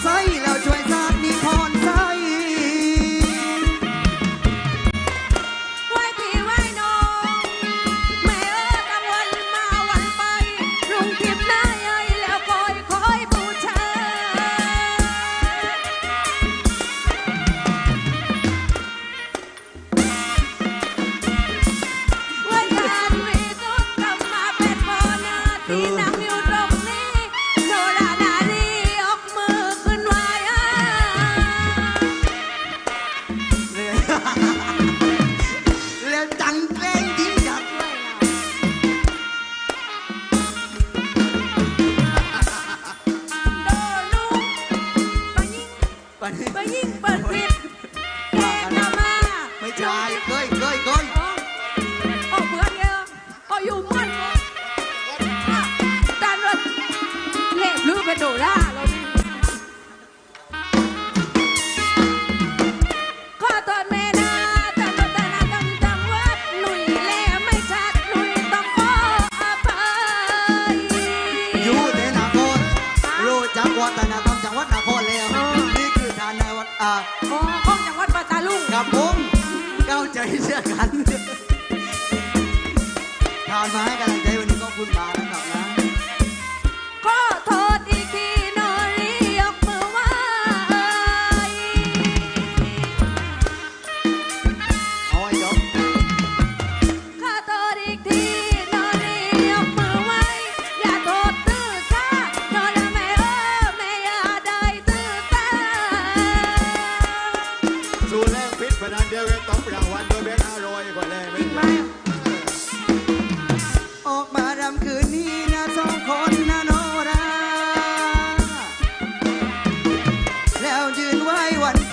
sair Vẫn ใจเชื่อกันทานมาให้กำลังย what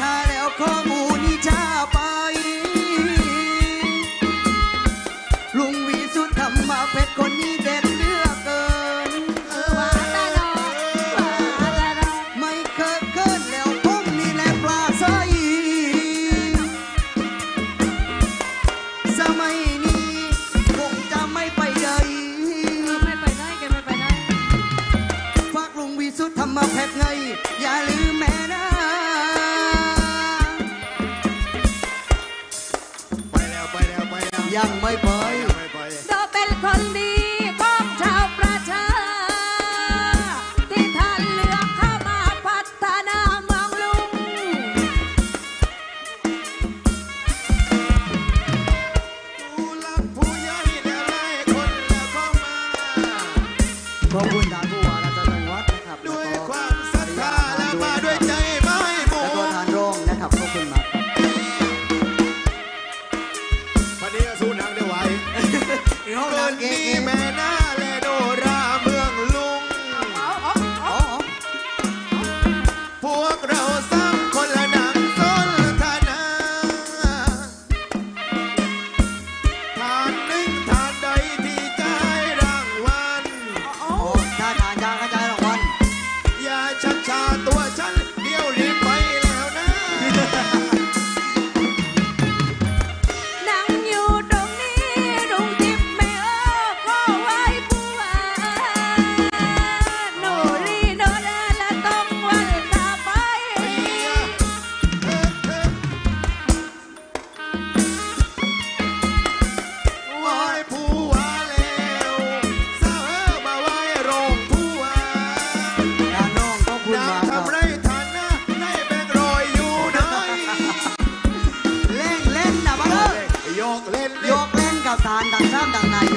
だそうだな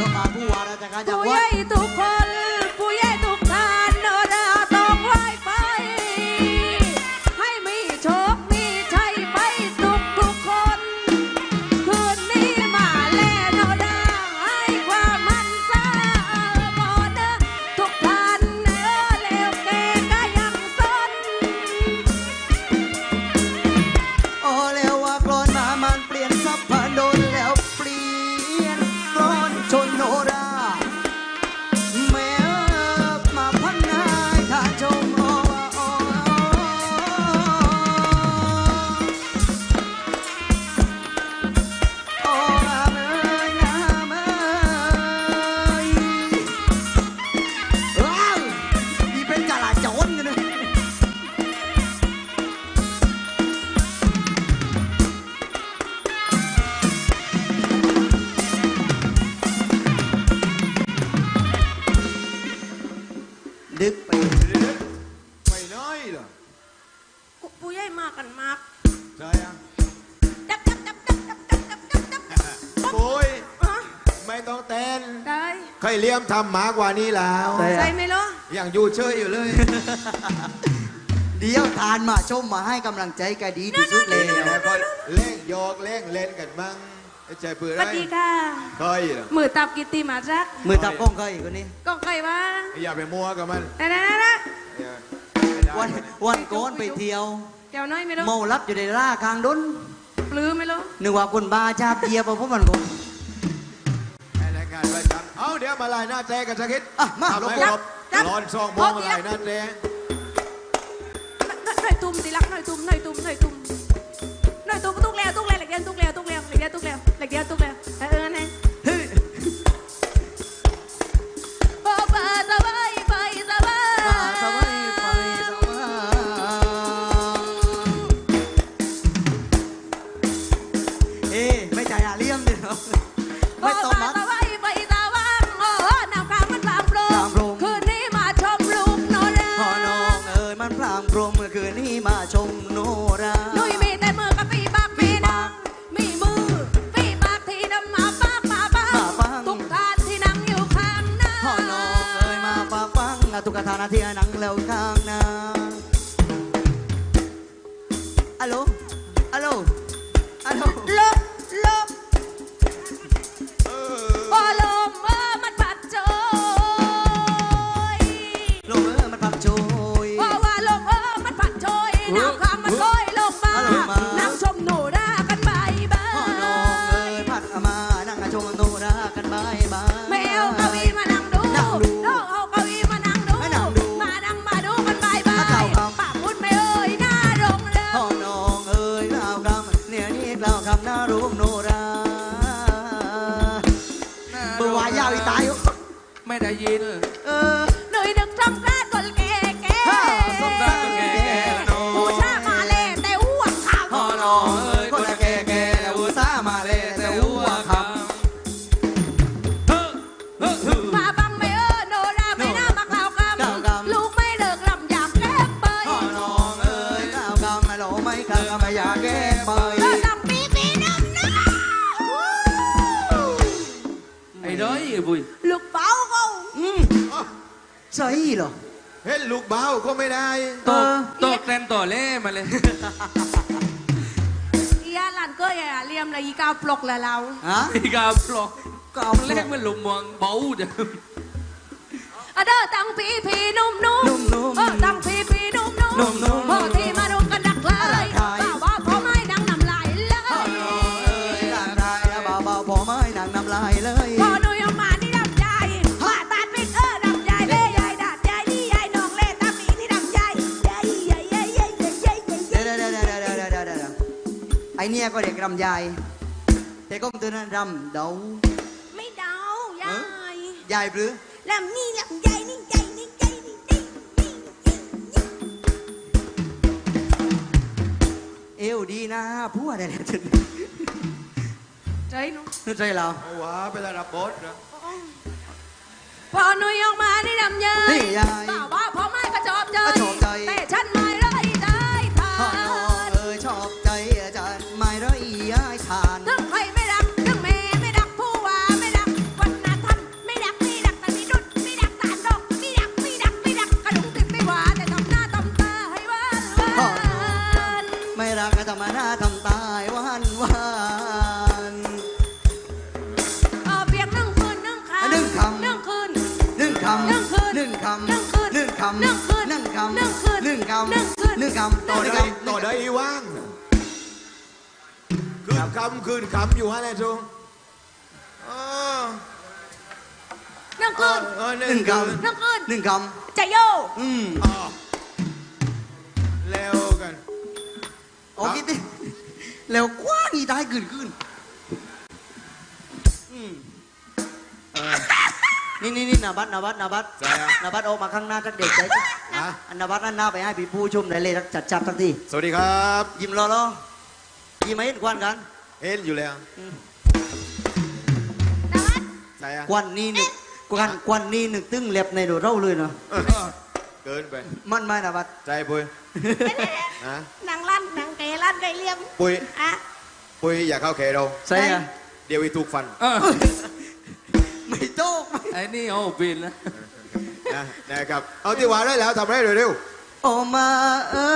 ไม่ต้องเต้นได้เคยเลี้ยมทำหมากว่านี้แล้วใช่ไหมล่ะอย่างอยู่เชยอยู่เลย เดี๋ยวทานมาชมมาให้กำลังใจกันดีที่สุดเลยนะก็เล่งยอกเล่งเล่นกันบ้างใจเปลือยไรสวัสดีค่ะเคยมือตับกิติมาจักมือตับก้องเคยคนนี้ก้องเคยว่าอย่าไปมัวกับมันนะนะนะวันวันโกนไปเที่ยวเที่ยวน้อยไม่รู้เมาลับอยู่ในล่ากลางดุนปลื้มไม่รู้นึกว่าคนบ้าชาเบียบเพราะมันคง เดี๋ยวมาลายหน้าแจกันสักคิดอะมาลงกบร้อนซองมองมาลายหน้าแจหน่อยตุ่มตีลักหน่อยตุ่มหน่อยตุ่ม ทุกทานาที่นังเล้วข้างนาอะโลายาวอีตาย ไม่ได้ยิน เออ ใช่เหรอเห็นลูกเบาก็ไม่ได้ตเอกอตกแตนต่อเล่มาเลยอีอาหลานก็อย่าเลียมเลยอีกาวปลอกละเราฮะไอ้กาปลอกก็เอาเล็กมันหลุมมองเบาจ้ะอะเด้อตังปีปีนุ่มนุ่มนุ่มๆเออตังปีปีนุ่มนุ่มนุ่มๆพอที่มารุมกันดั เนี่ยก็เด็กรำยาย แต่ก็ตัวนั้นรำเดาไม่เดายายยายหรือลำนี่ลำใหญ่นี่ใหญ่นี่ใหญ่นี่ใหญ่นี่ใหญ่เอวดีนะผู้อะไรเนี่ยถึงใจหนูนึกใจเราเอาวะเป็นระดับบดนะพอหนูยอมมานี่ดำใหญ่นี่ยายป้าว่าพอไม่กระจอบใจกระจอกใจแต่ฉันไม่ไคืนหนึ่งคำหนึ่งคืนหนึ่งคำหนึ่งคืนหนึ่งคำหนึ่งคืนหนึ่งคำหนึ่งคืนหนึ่งคำต่อหนึ่งได้คำต่อได้ว่างคืนคำคืนคำอยู่ฮะแหละทุงเออนึ่งเอคือนเออหหนึ่นึ่งงคคืนำหนึ่งคืนหนึ่งคจะโยำอืมอ๋อแล้วกันโอ้คิดดิแล้วกว้างอีตายขึ้นขึ้นอืมเออ นี่นี่นี่นาบัตนาบัตนาบัตใช่อะนาบัตออกมาข้างหน้าทักเด็กใจจ้ะอะอันนาบัตนั่นหน้าไปให้พี่ผู้ชมได้เลยจัดจัดทักทีสวัสดีครับ ยิ้มรอรอยิ้มไม่เห็นควันกันเห็นอยู่แล้วอืมใช่อะควันนี่นึกควันควันนี่นึกตึ้งเล็บในโดดเราเลยเนาะเออเกินไปมันไม่นาบัตใจปุ้ยนะนางลั่นนางเกลั่นไกเลียมปุ้ยอะปุ้ยอย่าเข้าเขเราใช่อะเดี๋ยวอีถูกฟัน เออ ไม่โต๊ะไม่ไอ้นี่เอาบินแล้วนะนะครับ เอาที่หวานได้แล้วทำได้เร็วออกมาเอ้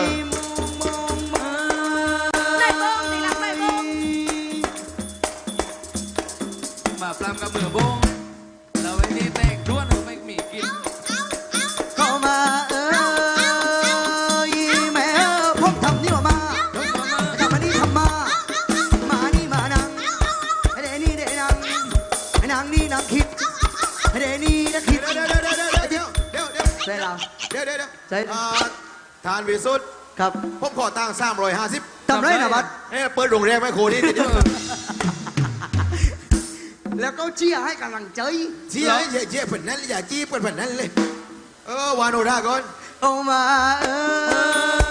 ยมองมองมาได้เบิ้งตีหลังได้เบิ้งมาปลามกับมือบง ใช่อ่าทานวิสุทธ์ครับ ผมขอตังค์สามร้อยห้าสิบทำไรนะบัดเนี่ยเปิดโรงแรมไหมโคนี่เดี๋ยวแล้วก็เชียร์ให้กำลังใจเชี่ยอย่าเชี่ยเผินนั้นอย่าจี้เปิดเผินนั้นเลย เออวานโนราก่อนออกมาเอ้ย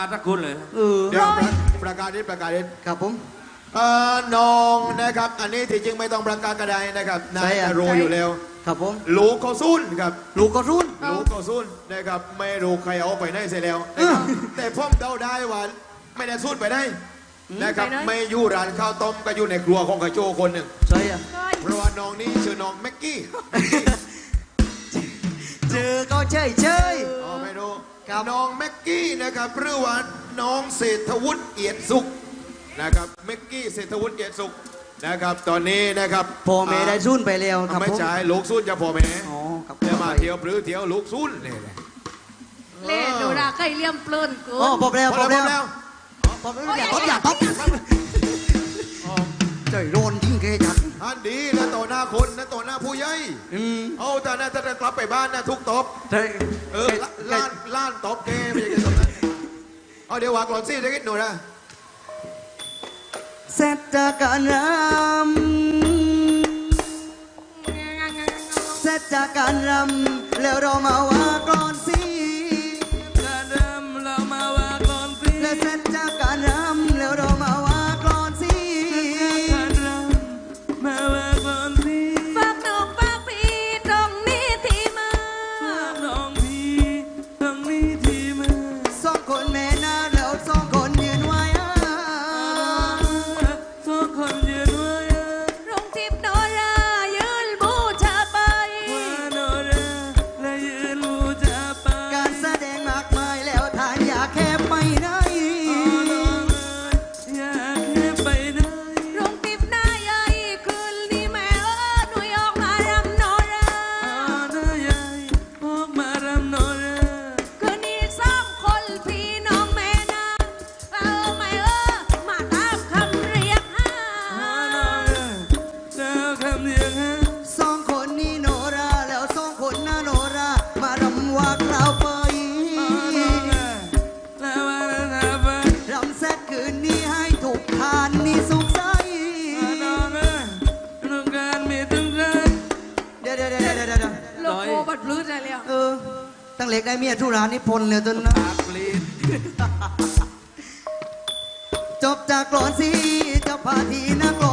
าสักคนเลยเอดี๋ยวประกาศนิดประกาศนิดครับผมเออน้องนะครับ อันนี้ที่จริงไม่ต้องประกาศกระไดนะครับนายรู้อยู่แล้ว ครับผมลูกเขซุ่นครับลูกเขาซุ่นลูกเขซุ่นนะครับไม่รู้ใครเอาไปได้เสียแล้วแต่พ่อมเดาได้ว่าไม่ได้ซุ่นไปได้นะครับไม่อยู่ร้านข้าวต้มก็อยู่ในครัวของกระโจคนหนึ่งใช่อะเพราะว่าน้องนี่ชื่อน้องแม็กกี้เจอก็เฉยเฉยอ๋อไม่รู้ น้องแม็กกี้นะครับหรือว่าน้องเศรษฐวุฒิเอียดสุขนะครับแม็กกี้เศรษฐวุฒิเอียดสุขนะครับตอนนี้นะครับพ่อแม่ได้ซุนไปแล้วครับไม่ใช่ลูกซุนจะพ่อแม่จะมาเที่ยวหรือเที่ยวลูกซุ่นนี่แหละเล่ดูราใกล้เลี่ยมเปลินเกินโอ้ผมแล้วผมแล้วผมอยากผมอยากผม ใจร้อนทิ้งแกจัดอันดีนะต่อหน้าคนนะต่อหน้าผู้ใหญ่อืมเอาแต่นะถ้จะกลับไปบ้านนะทุกตบแต่ เออล้านล้านตบแกไม่ใช่แกตบนะเอาเดี๋ยววางหลอนซี่เดี๋ยวกินหน่อยนะเสร็จจากการรำเสร็จจากการรำแล้วเรามาว่ากรอนซี่านิพนธ์เลยต้นนะจบจากกลอนสีจะพาทีนะกล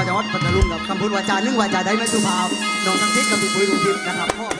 าวจังหวัดพัทลุงกับคำพูดวาจาหนึ่งวาจาได้ไม่สุภาพน้องทั้งทิศกับพี่ปุ้ยลุงทิพย์นะครับพ่อ